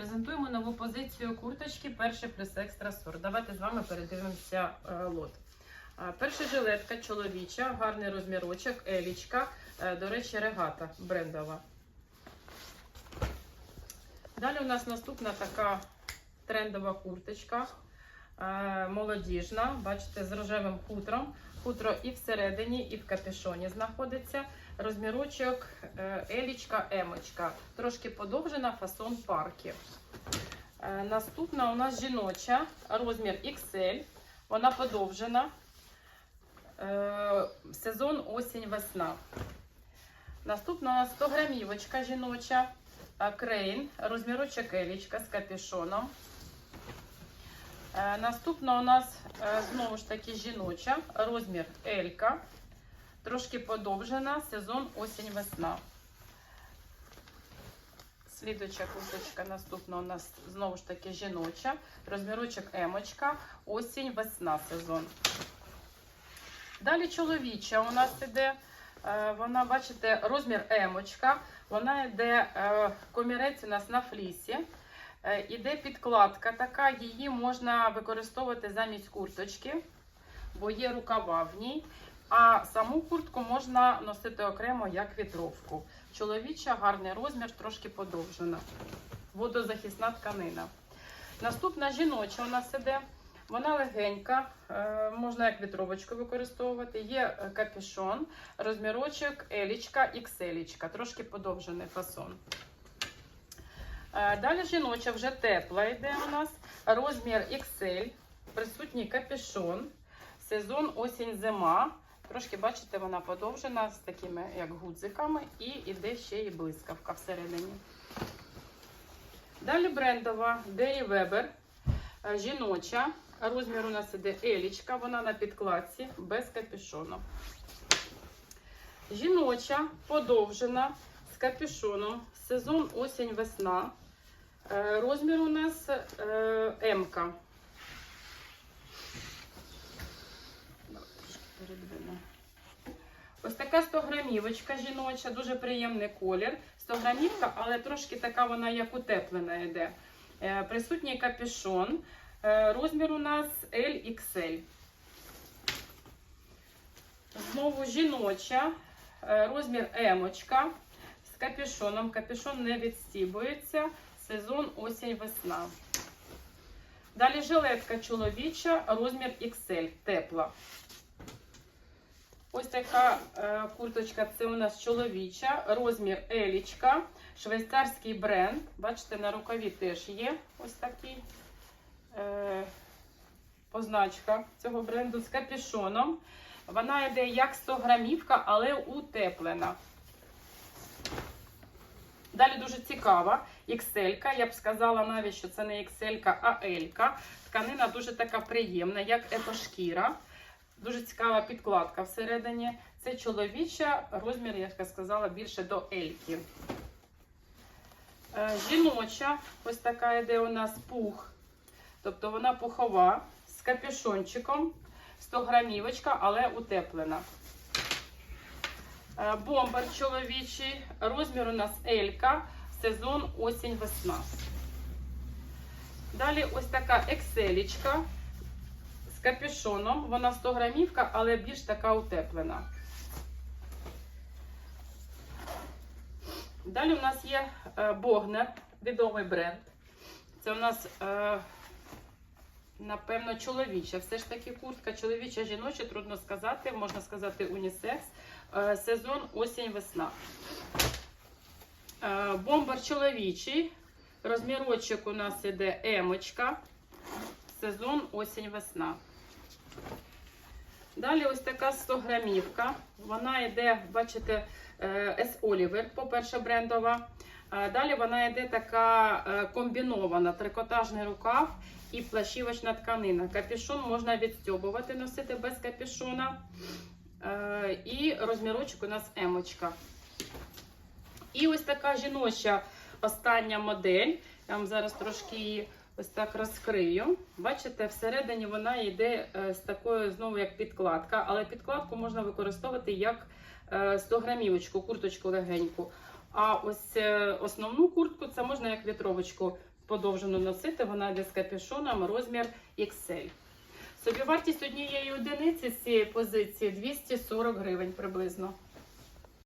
презентуємо нову позицію курточки перший плюс екстра сорт. Давайте з вами передивимося е, лот. Е, Перша жилетка чоловіча, гарний розмірочок, елічка. Е, До речі, регата брендова. Далі у нас наступна така трендова курточка. Молодіжна, бачите, з рожевим хутром. Хутро і всередині, і в капюшоні знаходиться. Розмірочок е, елічка, емочка. Трошки подовжена фасон парки. Е, Наступна у нас жіноча, розмір XL. Вона подовжена. Е, Сезон осінь-весна. Наступна у нас 100 грамівочка жіноча. Крейн, розмірочок елічка з капюшоном. Наступна у нас знову ж таки жіноча, розмір Елька. Трошки подовжена, сезон осінь-весна. Слідуюча курточка наступна у нас знову ж таки жіноча. Розмірочок емочка, осінь-весна сезон. Далі чоловіча у нас іде. е, Вона, бачите, розмір емочка. Вона йде е, комірець у нас на флісі. Е, Іде підкладка така, її можна використовувати замість курточки, бо є рукава в ній. А саму куртку можна носити окремо як вітровку. Чоловіча, гарний розмір, трошки подовжена. Водозахисна тканина. Наступна жіноча у нас іде. Вона легенька, е, можна як вітровочку використовувати. Є е, капюшон, розмірочок, елічка, ікселічка, трошки подовжений фасон. Е, Далі жіноча вже тепла йде у нас. Розмір XL, присутній капюшон, сезон осінь-зима. Трошки, бачите, вона подовжена з такими як гудзиками, і йде ще і блискавка всередині. Далі брендова Дері Weber, е, жіноча. Розмір у нас іде елічка, вона на підкладці без капюшону. Жіноча, подовжена з капюшоном. Сезон осінь-весна. Е, Розмір у нас е, М-ка. Трошки. Ось така 100 грамівочка жіноча, дуже приємний колір. 100 грамівка, але трошки така вона як утеплена йде. Е, Присутній капюшон. Е, Розмір у нас LXL. Знову жіноча. Е, Розмір емочка з капюшоном. Капюшон не відстібується. Сезон осінь-весна. Далі жилетка чоловіча, розмір XL, тепла. Ось така е, курточка, це у нас чоловіча, розмір елічка, швейцарський бренд. Бачите, на рукаві теж є ось такий е, позначка цього бренду з капюшоном. Вона йде як 100 грамівка, але утеплена. Далі дуже цікава XL. Я б сказала навіть, що це не XL, а L. Тканина дуже така приємна, як екошкіра. Дуже цікава підкладка всередині. Це чоловіча, розмір, як я сказала, більше до Ельки. Е, Жіноча, ось така йде у нас пух. Тобто вона пухова з капюшончиком, 100 грамівочка, але утеплена. Е, Бомбер чоловічий, розмір у нас Елька, сезон осінь-весна. Далі ось така екселічка з капюшоном. Вона 100 грамівка, але більш така утеплена. Далі у нас є е, Богнер, відомий бренд. Це у нас, е, напевно, чоловіча. Все ж таки куртка чоловіча, жіноча, трудно сказати, можна сказати, унісекс. Е, Сезон осінь-весна. Бомбер чоловічий. Розмірочок у нас іде емочка. Сезон осінь-весна. Далі ось така 100 грамівка. Вона йде, бачите, S Oliver, по-перше, брендова. Е, Далі вона йде така е, комбінована, трикотажний рукав і плащівочна тканина. Капюшон можна відстьобувати, носити без капюшона. Е, І розмірочок у нас емочка. І ось така жіноча остання модель. Я вам зараз трошки її ось так розкрию. Бачите, всередині вона йде е, з такою знову як підкладка, але підкладку можна використовувати як е, 100 грамівочку, курточку легеньку. А ось е, основну куртку це можна як вітровочку подовжену носити, вона йде з капюшоном, розмір XL. Собівартість однієї одиниці з цієї позиції 240 гривень приблизно.